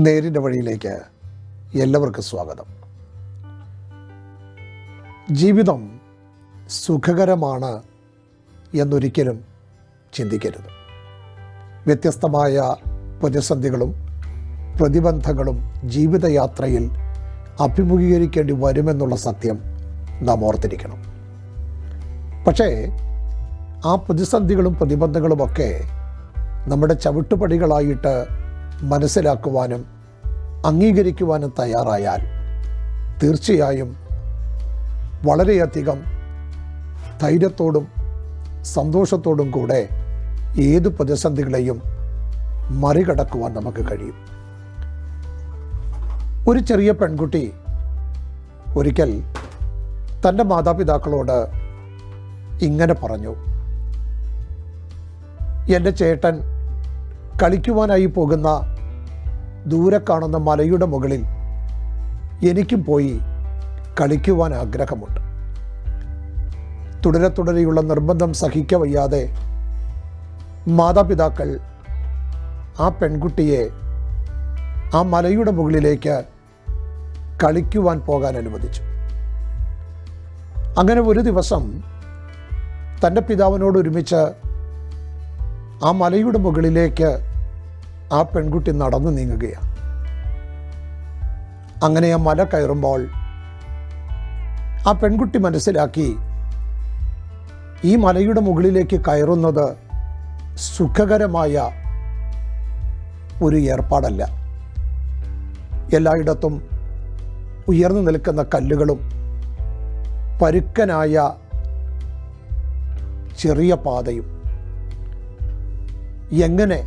നേരിന്റെ വഴിയിലേക്ക് എല്ലാവർക്കും സ്വാഗതം. ജീവിതം സുഖകരമാണ് എന്നൊരിക്കലും ചിന്തിക്കരുത്. വ്യത്യസ്തമായ പ്രതിസന്ധികളും പ്രതിബന്ധങ്ങളും ജീവിതയാത്രയിൽ അഭിമുഖീകരിക്കേണ്ടി വരുമെന്നുള്ള സത്യം നാം ഓർത്തിരിക്കണം. പക്ഷേ ആ പ്രതിസന്ധികളും പ്രതിബന്ധങ്ങളുമൊക്കെ നമ്മുടെ ചവിട്ടുപടികളായിട്ട് മനസ്സിലാക്കുവാനും അംഗീകരിക്കുവാനും തയ്യാറായാൽ തീർച്ചയായും വളരെയധികം ധൈര്യത്തോടും സന്തോഷത്തോടും കൂടെ ഏത് പ്രതിസന്ധികളെയും മറികടക്കുവാൻ നമുക്ക് കഴിയും. ഒരു ചെറിയ പെൺകുട്ടി ഒരിക്കൽ തന്റെ മാതാപിതാക്കളോട് ഇങ്ങനെ പറഞ്ഞു എന്റെ ചേട്ടൻ കളിക്കുവാനായി പോകുന്ന ദൂരെ കാണുന്ന മലയുടെ മുകളിൽ എനിക്കും പോയി കളിക്കുവാൻ ആഗ്രഹമുണ്ട്. തുടരെ തുടരെയുള്ള നിർബന്ധം സഹിക്ക വയ്യാതെ മാതാപിതാക്കൾ ആ പെൺകുട്ടിയെ ആ മലയുടെ മുകളിലേക്ക് കളിക്കുവാൻ പോകാൻ അനുവദിച്ചു. അങ്ങനെ ഒരു ദിവസം തന്റെ പിതാവിനോട് ഒരുമിച്ച് ആ മലയുടെ മുകളിലേക്ക് ആ പെൺകുട്ടി നടന്നു നീങ്ങുകയാണ്. അങ്ങനെ ആ മല കയറുമ്പോൾ ആ പെൺകുട്ടി മനസ്സിലാക്കി ഈ മലയുടെ മുകളിലേക്ക് കയറുന്നത് സുഖകരമായ ഒരു ഏർപ്പാടല്ല. എല്ലായിടത്തും ഉയർന്നു നിൽക്കുന്ന കല്ലുകളും പരുക്കനായ ചെറിയ പാതയും. എങ്ങനെ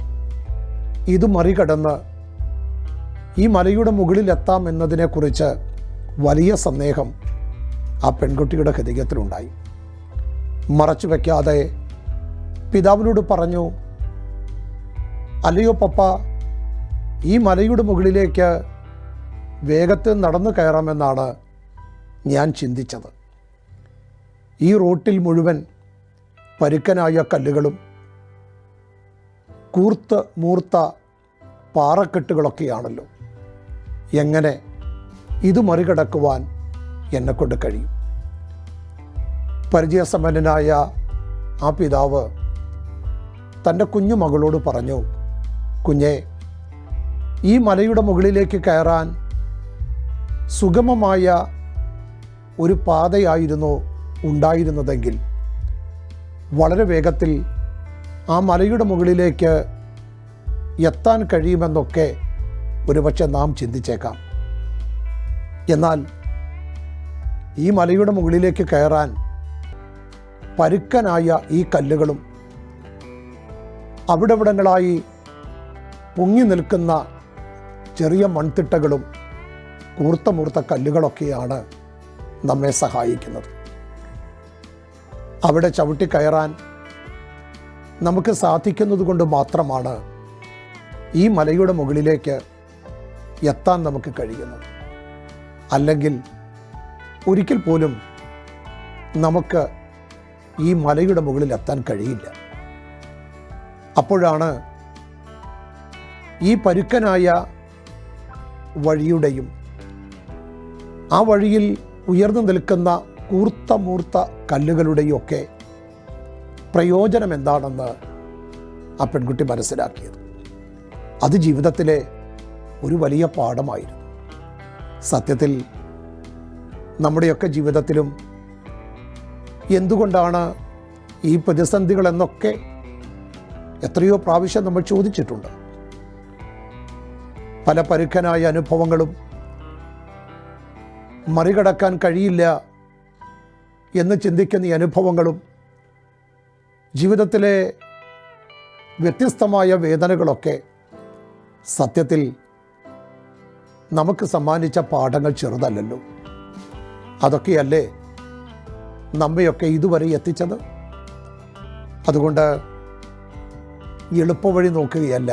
ഇത് മറികടന്ന് ഈ മലയുടെ മുകളിലെത്താം എന്നതിനെക്കുറിച്ച് വലിയ സന്ദേഹം ആ പെൺകുട്ടിയുടെ ഹൃദയത്തിലുണ്ടായി. മറച്ചു വയ്ക്കാതെ പിതാവിനോട് പറഞ്ഞു അല്ലയോ പപ്പ ഈ മലയുടെ മുകളിലേക്ക് വേഗത്തിൽ നടന്നു കയറാമെന്നാണ് ഞാൻ ചിന്തിച്ചത്. ഈ റോട്ടിൽ മുഴുവൻ പരുക്കനായ കല്ലുകളും കൂർത്ത് മൂർത്ത പാറക്കെട്ടുകളൊക്കെയാണല്ലോ. എങ്ങനെ ഇത് മറികടക്കുവാൻ എന്നെക്കൊണ്ട് കഴിയും? പരിചയസമ്പന്നനായ ആ പിതാവ് തന്റെ കുഞ്ഞു മകളോട് പറഞ്ഞു കുഞ്ഞെ ഈ മലയുടെ മുകളിലേക്ക് കയറാൻ സുഗമമായ ഒരു പാതയായിരുന്നു ഉണ്ടായിരുന്നതെങ്കിൽ വളരെ വേഗത്തിൽ ആ മലയുടെ മുകളിലേക്ക് എത്താൻ കഴിയുമെന്നൊക്കെ ഒരുപക്ഷെ നാം ചിന്തിച്ചേക്കാം. എന്നാൽ ഈ മലയുടെ മുകളിലേക്ക് കയറാൻ പരുക്കനായ ഈ കല്ലുകളും അവിടെവിടങ്ങളായി പൊങ്ങി നിൽക്കുന്ന ചെറിയ മൺതിട്ടകളും കൂർത്ത മൂർത്ത കല്ലുകളൊക്കെയാണ് നമ്മെ സഹായിക്കുന്നത്. അവിടെ ചവിട്ടി കയറാൻ നമുക്ക് സാധിക്കുന്നത് കൊണ്ട് മാത്രമാണ് ഈ മലയുടെ മുകളിലേക്ക് എത്താൻ നമുക്ക് കഴിയുന്നത്. അല്ലെങ്കിൽ ഒരിക്കൽ പോലും നമുക്ക് ഈ മലയുടെ മുകളിൽ എത്താൻ കഴിയില്ല. അപ്പോഴാണ് ഈ പരുക്കനായ വഴിയുടെയും ആ വഴിയിൽ ഉയർന്നു നിൽക്കുന്ന കൂർത്ത മൂർത്ത കല്ലുകളുടെയും ഒക്കെ പ്രയോജനം എന്താണെന്ന് ആ പെൺകുട്ടി മനസ്സിലാക്കിയത്. അത് ജീവിതത്തിലെ ഒരു വലിയ പാഠമായിരുന്നു. സത്യത്തിൽ നമ്മുടെയൊക്കെ ജീവിതത്തിലും എന്തുകൊണ്ടാണ് ഈ പ്രതിസന്ധികളെന്നൊക്കെ എത്രയോ പ്രാവശ്യം നമ്മൾ ചോദിച്ചിട്ടുണ്ട്. പല പരുക്കനായ അനുഭവങ്ങളും മറികടക്കാൻ കഴിയില്ല എന്ന് ചിന്തിക്കുന്ന ഈ അനുഭവങ്ങളും ജീവിതത്തിലെ വ്യത്യസ്തമായ വേദനകളൊക്കെ സത്യത്തിൽ നമുക്ക് സമ്മാനിച്ച പാഠങ്ങൾ ചെറുതല്ലല്ലോ. അതൊക്കെയല്ലേ നമ്മയൊക്കെ ഇതുവരെ എത്തിച്ചത്? അതുകൊണ്ട് എളുപ്പവഴി നോക്കുകയല്ല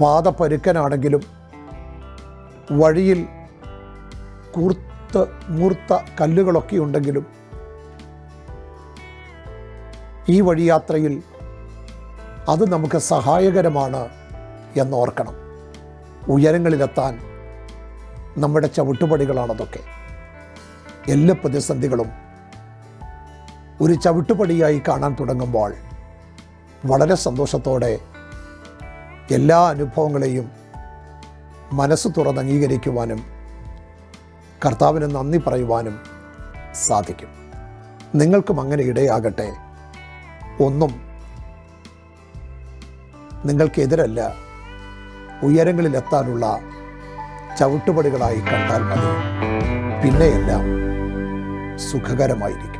പാത പരുക്കനാണെങ്കിലും വഴിയിൽ കൂർത്ത് മൂർത്ത കല്ലുകളൊക്കെ ഉണ്ടെങ്കിലും ഈ വഴിയാത്രയിൽ അത് നമുക്ക് സഹായകരമാണ് എന്നോർക്കണം. ഉയരങ്ങളിലെത്താൻ നമ്മുടെ ചവിട്ടുപടികളാണതൊക്കെ എല്ലാ പ്രതിസന്ധികളും ഒരു ചവിട്ടുപടിയായി കാണാൻ തുടങ്ങുമ്പോൾ വളരെ സന്തോഷത്തോടെ എല്ലാ അനുഭവങ്ങളെയും മനസ്സ് തുറന്ന് അംഗീകരിക്കുവാനും കർത്താവിന് നന്ദി പറയുവാനും സാധിക്കും. നിങ്ങൾക്കും അങ്ങനെ ഇടയാകട്ടെ. ഒന്നും നിങ്ങൾക്കെതിരല്ല. ഉയരങ്ങളിലെത്താനുള്ള ചവിട്ടുപടികളായി കണ്ടാൽ മതി. പിന്നെയെല്ലാം സുഖകരമായിരിക്കും.